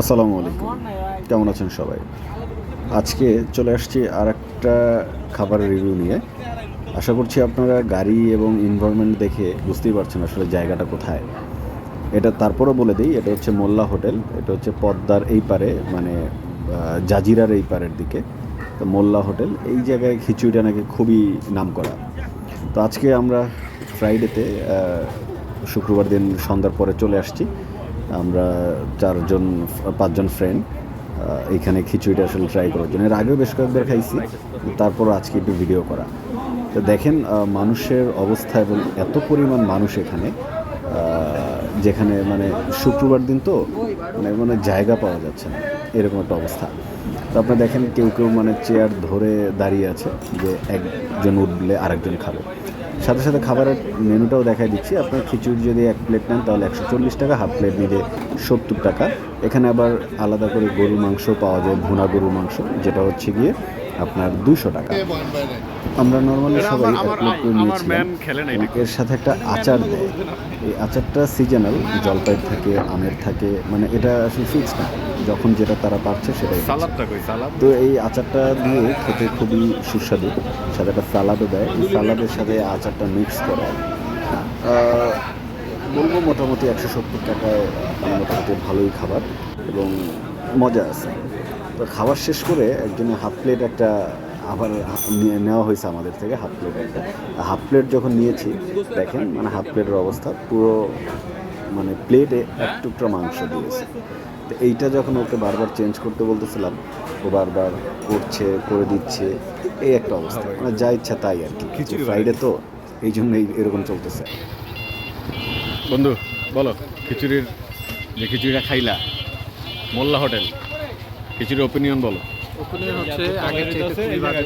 আসসালামু আলাইকুম। কেমন আছেন সবাই? আজকে চলে আসছি আর একটা খাবারের রিভিউ নিয়ে। আশা করছি আপনারা গাড়ি এবং এনভায়রনমেন্ট দেখে বুঝতেই পারছেন আসলে জায়গাটা কোথায়। এটা তারপরও বলে দিই, এটা হচ্ছে মোল্লা হোটেল, এটা হচ্ছে পদ্মার এই পারে মানে জাজিরার এই পারের দিকে। তো মোল্লা হোটেল, এই জায়গায় খিচুড়িটা নাকি খুবই নাম করা তো আজকে আমরা ফ্রাইডেতে শুক্রবার দিন সন্ধ্যার পরে চলে আসছি। আমরা চারজন, পাঁচজন ফ্রেন্ড এখানে খিচুড়িটা আসলে ট্রাই করার জন্য। এর আগেও বেশ কয়েকবার খাইছি, তারপর আজকে একটু ভিডিও করা। তো দেখেন মানুষের অবস্থা এবং এত পরিমাণ মানুষ এখানে যেখানে মানে শুক্রবার দিন তো মানে মানে জায়গা পাওয়া যাচ্ছে না, এরকম একটা অবস্থা। তো আপনারা দেখেন, কেউ কেউ মানে চেয়ার ধরে দাঁড়িয়ে আছে যে একজন উঠলে আরেকজন খাবে। সাথে সাথে খাবারের মেনুটাও দেখাই দিচ্ছি। আপনার খিচুড়ি যদি এক প্লেট নেন, তাহলে একশো চল্লিশ টাকা হাফ প্লেট নিলে সত্তর টাকা। এখানে আবার আলাদা করে গরুর মাংস পাওয়া যায়, ভুনা গরুর মাংস, যেটা হচ্ছে গিয়ে আপনার দুশো টাকা। আমরা নর্মালি সবাই নিয়েছিলাম। এর সাথে একটা আচার দেয়। এই আচারটা সিজনাল জলপাই থাকে আমের থাকে মানে এটা আসলে ফিক্স না। যখন যেটা তারা পাচ্ছে সেটাই সালাদটা কই? সালাদ? তো এই আচারটা দিয়ে খেতে খুবই সুস্বাদু। সাথে একটা সালাদও দেয়। এই সালাদের সাথে আচারটা মিক্স করা বলব মোটামুটি একশো সত্তর টাকায় মোটামুটি ভালোই খাবার এবং মজা আছে। খাবার শেষ করে একজনে হাফ প্লেট একটা আবার নিয়ে নেওয়া হয়েছে আমাদের থেকে হাফ প্লেট একটা। হাফ প্লেট যখন নিয়েছি দেখেন মানে হাফ প্লেটের অবস্থা পুরো মানে প্লেটে এক টুকরা মাংস দিয়েছে। তো এইটা যখন ওকে বারবার চেঞ্জ করতে বলতেছিলাম ও বারবার করছে করে দিচ্ছে এই একটা অবস্থা। মানে যা ইচ্ছা তাই আর কি। ফ্রাইডে তো এই জন্যই এরকম চলতেছে। বন্ধু বলো খিচুড়ির যে খিচুড়িটা খাইলা মোল্লা হোটেল। খিচুড়ির ওপিনিয়ন বলো। ওখানে হচ্ছে আগের চাইতে খুবই বাজে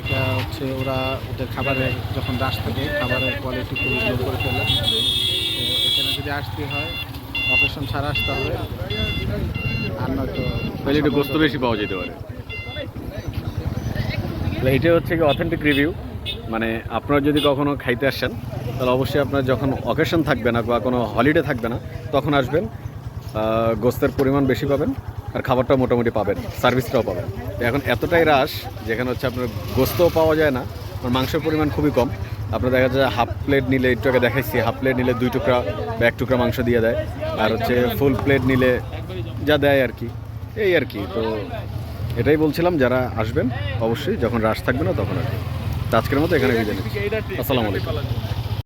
এটা হচ্ছে ওরা ওদের খাবারের যখন রাস থাকে খাবারের কোয়ালিটি খুবই লো করে ফেলে। এখানে যদি আসতে হয় অপারেশন ছাড়া আসতে হবে। আর নয়তো তাহলে একটু গোস্ত বেশি পাওয়া যেতে পারে। তাহলে এটা হচ্ছে কি অথেন্টিক রিভিউ মানে আপনারা যদি কখনো খাইতে আসেন তাহলে অবশ্যই আপনার যখন অকেশন থাকবে না বা কোনো হলিডে থাকবে না তখন আসবেন। গোস্তের পরিমাণ বেশি পাবেন। আর খাবারটাও মোটামুটি পাবেন, সার্ভিসটাও পাবেন। এখন এতটাই রাশ, যেখানে হচ্ছে আপনার গোস্তও পাওয়া যায় না, আর মাংসের পরিমাণ খুবই কম। আপনার দেখা যায় হাফ প্লেট নিলে একটু আগে দেখাইছি, হাফ প্লেট নিলে দুই টুকরা বা এক টুকরা মাংস দিয়ে দেয়, আর হচ্ছে ফুল প্লেট নিলে যা দেয় আর কি, এই আর কি। তো এটাই বলছিলাম, যারা আসবেন, অবশ্যই যখন রাশ থাকবে না, তখন আর কি। আজকের মতো এখানে। আসসালামু আলাইকুম।